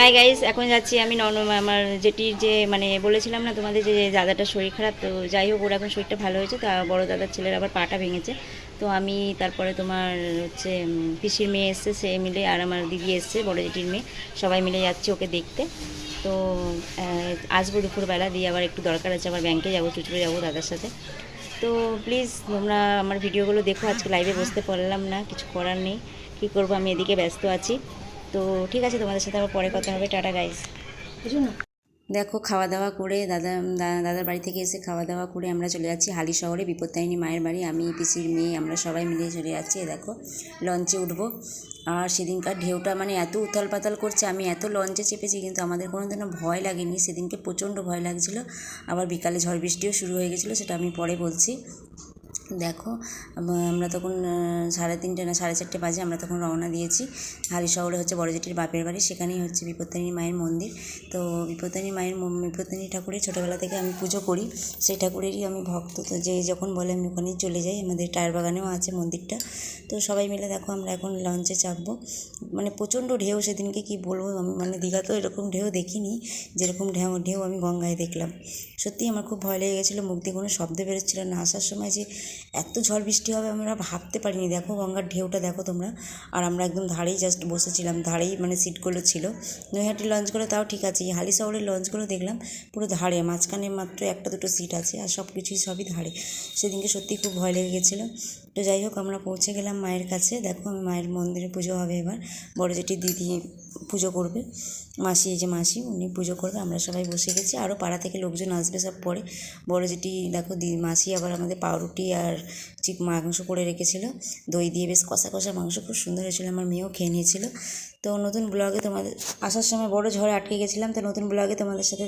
Hi guys এখন যাচ্ছি আমি নন আমার যেটির যে মানে বলেছিলাম না তোমাদের যে দাদাটার শরীর খারাপ, তো যাই হোক, ওর এখন শরীরটা ভালো হয়েছে, তা বড় দাদার ছেলের আবার পাটা ভেঙেছে। তো আমি তারপরে তোমার হচ্ছে পিসির মেয়ে এসছে, সে মিলে আর আমার দিদি এসছে, বড় জেঠির মেয়ে, সবাই মিলে যাচ্ছি ওকে দেখতে। তো আসব দুপুরবেলা, দিয়ে আবার একটু দরকার আছে, আবার ব্যাংকে যাব চুচুড়ে যাব দাদার সাথে। তো প্লিজ তোমরা আমার ভিডিওগুলো দেখো, আজকে লাইভে বসতে পারলাম না, কিছু করার নেই, কী করব, আমি এদিকে ব্যস্ত আছি। তো ঠিক আছে তোমাদের সাথে আবার পরে কথা হবে। টাটা গাইস দেখো খাওয়া দাওয়া করে দাদা দাদার বাড়ি থেকে এসে খাওয়া দাওয়া করে আমরা চলে যাচ্ছি হালি শহরে। বিপত্তারিণী মায়ের বাড়ি। আমি পিসির মেয়ে আমরা সবাই মিলে চলে যাচ্ছি। দেখো লঞ্চে উঠবো। আর সেদিনকার ঢেউটা মানে এত উথাল পাতাল করছে আমি এত লঞ্চে চেপেছি কিন্তু আমাদের কোনো দিনও ভয় লাগেনি। সেদিনকে প্রচণ্ড ভয় লাগছিল। আবার বিকালে ঝড় বৃষ্টিও শুরু হয়ে গেছিল সেটা আমি পরে বলছি। দেখো আমরা তখন সাড়ে তিনটে না, সাড়ে চারটে বাজে আমরা তখন রওনা দিয়েছি। হালি শহরে হচ্ছে বড় জেঠির বাপের বাড়ি, সেখানেই হচ্ছে বিপত্তারিণী মায়ের মন্দির। তো বিপত্তারিণী মায়ের বিপত্তারিণী ঠাকুরের ছোটোবেলা থেকে আমি পুজো করি। সেই ঠাকুরেরই আমি ভক্ত। তো যে যখন বলে আমি ওখানেই চলে যাই, আমাদের টায়ার বাগানেও আছে মন্দিরটা। তো সবাই মিলে দেখো আমরা এখন লঞ্চে চাপবো। মানে প্রচণ্ড ঢেউ সেদিনকে কি বলব, আমি মানে দীঘাতেও এরকম ঢেউ দেখিনি, যেরকম ঢেউ ঢেউ আমি গঙ্গায় দেখলাম। সত্যি আমার খুব ভয় লেগে গেছিল, মুখ কোনো শব্দ বেরোচ্ছিল না। আসার সময় যে এত ঝড় বৃষ্টি হবে, আমরা ভাবতে পারিনি। দেখো গঙ্গার ঢেউটা, দেখো তোমরা। আর আমরা একদম ধারেই জাস্ট বসেছিলাম, ধারেই মানে সিটগুলো ছিল। নৈহাটি লঞ্চগুলো তাও ঠিক আছে। এই হালি শহরের লঞ্চগুলো দেখলাম, পুরো ধারে। মাঝখানে মাত্র একটা দুটো সিট আছে, আর সব কিছুই সবই ধারে। সেদিনকে সত্যি খুব ভয় লেগে গেছিল। তো যাই হোক, আমরা পৌঁছে গেলাম মায়ের কাছে। দেখো আমি মায়ের মন্দিরে পুজো হবে এবার। বড় যেটি দিদি পুজো করবে। মাসি, এই যে মাসি, উনি পুজো করবে, আমরা সবাই বসে গেছি। আরও পাড়া থেকে লোকজন আসবে সব পরে। বড় যেটি দেখো দি, মাসি আবার আমাদের পাউরুটি আর চিক মাংস করে রেখেছিল। দই দিয়ে বেশ কষা কষা মাংস, খুব সুন্দর হয়েছিলো। আমার মেয়েও খেয়ে নিয়েছিল। তো নতুন ব্লগে তোমাদের, আসার সময় বড় ঝড়ে আটকে গেছিলাম। তো নতুন ব্লগে তোমাদের সাথে